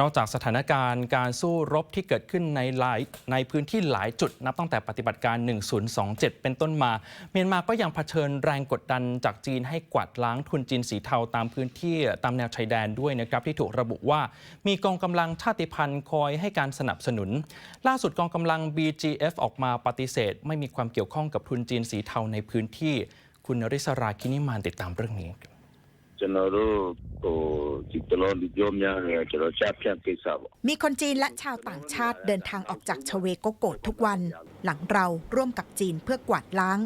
นอกจากสถานการณ์การสู้รบที่เกิดขึ้นในหลายในพื้นที่หลายจุดนับตั้งแต่ปฏิบัติการ 1027 เป็นต้นมา เมียนมาก็ยังเผชิญแรงกดดันจากจีนให้กวาดล้างทุนจีนสีเทาตามพื้นที่ตามแนวชายแดนด้วยนะครับ ที่ถูกระบุว่ามีกองกำลังชาติพันธุ์คอยให้การสนับสนุน ล่าสุดกองกำลัง BGF ออกมาปฏิเสธ ไม่มีความเกี่ยวข้องกับทุนจีนสีเทาในพื้นที่ คุณนริศราคินิมานติดตามเรื่องนี้ ကျွန်တော်တို့ဟိုဒီတလုံးဒီပြောများနေကျွန်တော်ချပြန့်ကိစ္စပေါ့ มีคนจีนและชาวต่างชาติเดินทางออกจากชเวโกโกะทุกวัน หลังเราร่วมกับจีนเพื่อกวาดล้าง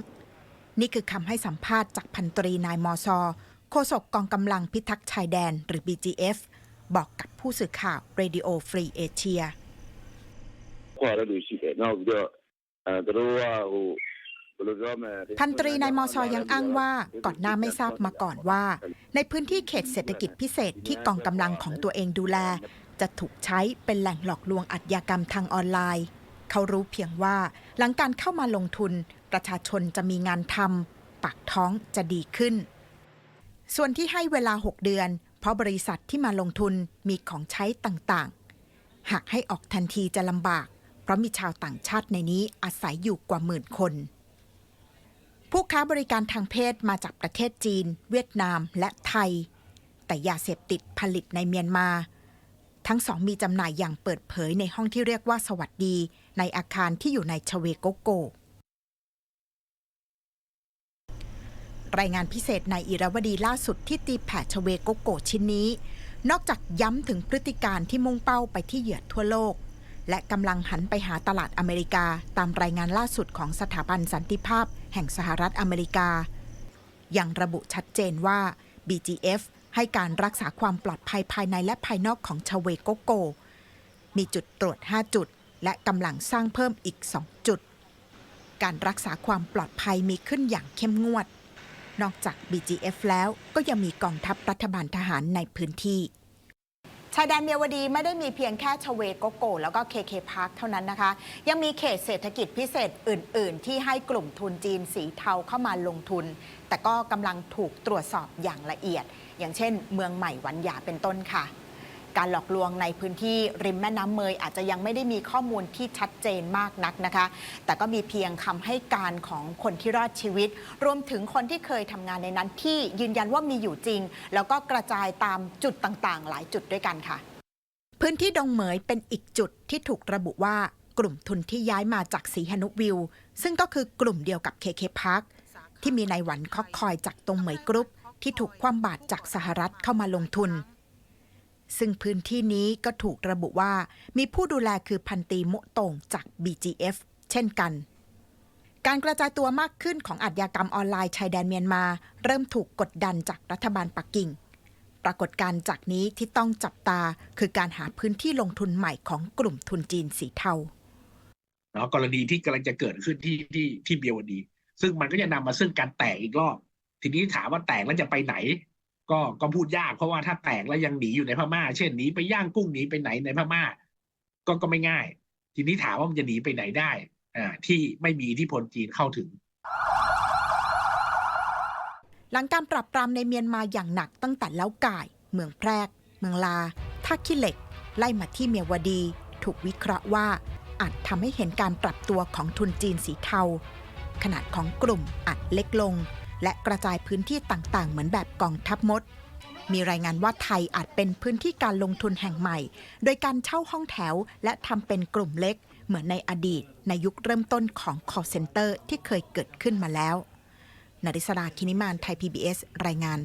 นี่คือคำให้สัมภาษณ์จากพันตรีนายมอซอโฆษกกองกำลังพิทักษ์ชายแดนหรือ BGF บอกกับผู้สื่อข่าว Radio Free Asia ခွာရလို့ရှိတယ်နောက်ပြီးတော့အဲတို့ကဟိုဘယ်လိုပြောမလဲ พันตรีนายมอซอยังอ้างว่าก่อนหน้าไม่ทราบมาก่อนว่า ในพื้นที่เขตเศรษฐกิจพิเศษที่กองกำลังของตัวเองดูแล จะถูกใช้เป็นแหล่งหลอกลวงอาชญากรรมทางออนไลน์ เขารู้เพียงว่าหลังการเข้ามาลงทุน ประชาชนจะมีงานทำปากท้องจะดีขึ้น ส่วนที่ให้เวลา 6 เดือน เพราะบริษัทที่มาลงทุนมีของใช้ต่างๆ หากให้ออกทันทีจะลำบาก เพราะมีชาวต่างชาติในนี้อาศัยอยู่กว่าหมื่นคน ผู้ค้าบริการทางเพศมาจากประเทศจีน เวียดนามและไทย แต่ยาเสพติดผลิตในเมียนมา ทั้งสองมีจำหน่ายอย่างเปิดเผยในห้องที่เรียกว่าสวัสดี ในอาคารที่อยู่ในชเวโกโก รายงานพิเศษในอิรวดีล่าสุดที่ตีแผ่ชเวโกโกชิ้นนี้ นอกจากย้ำถึงพฤติการที่มุ่งเป้าไปที่เหยื่อทั่วโลก และกำลังหันไปหาตลาดอเมริกาตามรายงานล่าสุดของสถาบันสันติภาพ แห่งสหรัฐอเมริกายังระบุชัดเจนว่า BGF ให้การรักษาความปลอดภัยภายในและภายนอกของชเวโกโก มีจุดตรวจ 5 จุด และกำลังสร้างเพิ่มอีก 2 จุด การรักษาความปลอดภัยมีขึ้นอย่างเข้มงวด นอกจาก BGF แล้วก็ยังมีกองทัพรัฐบาลทหารในพื้นที่ ชายแดนเมียวดีไม่ได้มีเพียงแค่ชเวโกโก แล้วก็เคเคพาร์คเท่านั้นนะคะ ยังมีเขตเศรษฐกิจพิเศษอื่น ๆ ที่ให้กลุ่มทุนจีนสีเทาเข้ามาลงทุน แต่ก็กำลังถูกตรวจสอบอย่างละเอียด อย่างเช่น เมืองใหม่หวันหยาเป็นต้นค่ะ การหลอกลวงในพื้นที่ริมแม่น้ำเมยอาจจะยังไม่ได้มีข้อมูลที่ชัดเจนมากนักนะคะ แต่ก็มีเพียงคำให้การของคนที่รอดชีวิต รวมถึงคนที่เคยทำงานในนั้นที่ยืนยันว่ามีอยู่จริง แล้วก็กระจายตามจุดต่างๆ หลายจุดด้วยกันค่ะ พื้นที่ดงเหมยเป็นอีกจุดที่ถูกระบุว่ากลุ่มทุนที่ย้ายมาจากสีหนุวิว ซึ่งก็คือกลุ่มเดียวกับเคเคพาร์คที่มีนายหวันคอกคอยจากตรงเหมยกรุ๊ปที่ถูกคว่ำบาตรจากสหรัฐเข้ามาลงทุน ซึ่งพื้นที่นี้ก็ถูกระบุว่ามีผู้ดูแลคือพันตีมุโตงจาก BGF เช่นกัน การกระจายตัวมากขึ้นของอาชญากรรมออนไลน์ชายแดนเมียนมา เริ่มถูกกดดันจากรัฐบาลปักกิ่ง ปรากฏการณ์จากนี้ที่ต้องจับตาคือการหาพื้นที่ลงทุนใหม่ของกลุ่มทุนจีนสีเทาเนาะกรณีที่กำลังจะเกิดขึ้นที่ที่ที่เบียวดี ซึ่งมันก็จะนำมาซึ่งการแตกอีกรอบ ทีนี้ถามว่าแตกแล้วจะไปไหน ก็ก็พูดยากเพราะว่าถ้าแตกแล้วยังหนีอยู่ในพม่า เช่นหนีไปย่างกุ้งหนีไปไหนในพม่า ก็ก็ไม่ง่าย ทีนี้ถามว่ามันจะหนีไปไหนได้อ่าที่ไม่มีอิทธิพลจีนเข้าถึงหลังการปรับปรามในเมียนมาอย่างหนักตั้งแต่เล้าก่าย เมืองแพรก เมืองลาท่าขี้เหล็ก ไล่มาที่เมียวดี ถูกวิเคราะห์ว่า อาจทำให้เห็นการปรับตัวของทุนจีนสีเทา ขนาดของกลุ่มอาจเล็กลง และกระจายพื้นที่ต่างๆ เหมือนแบบกองทัพมด มีรายงานว่าไทยอาจเป็นพื้นที่การลงทุนแห่งใหม่ โดยการเช่าห้องแถวและทำเป็นกลุ่มเล็ก เหมือนในอดีต ในยุคเริ่มต้นของ call center ที่เคยเกิดขึ้นมาแล้ว นริศราคินิมานไทย PBS รายงาน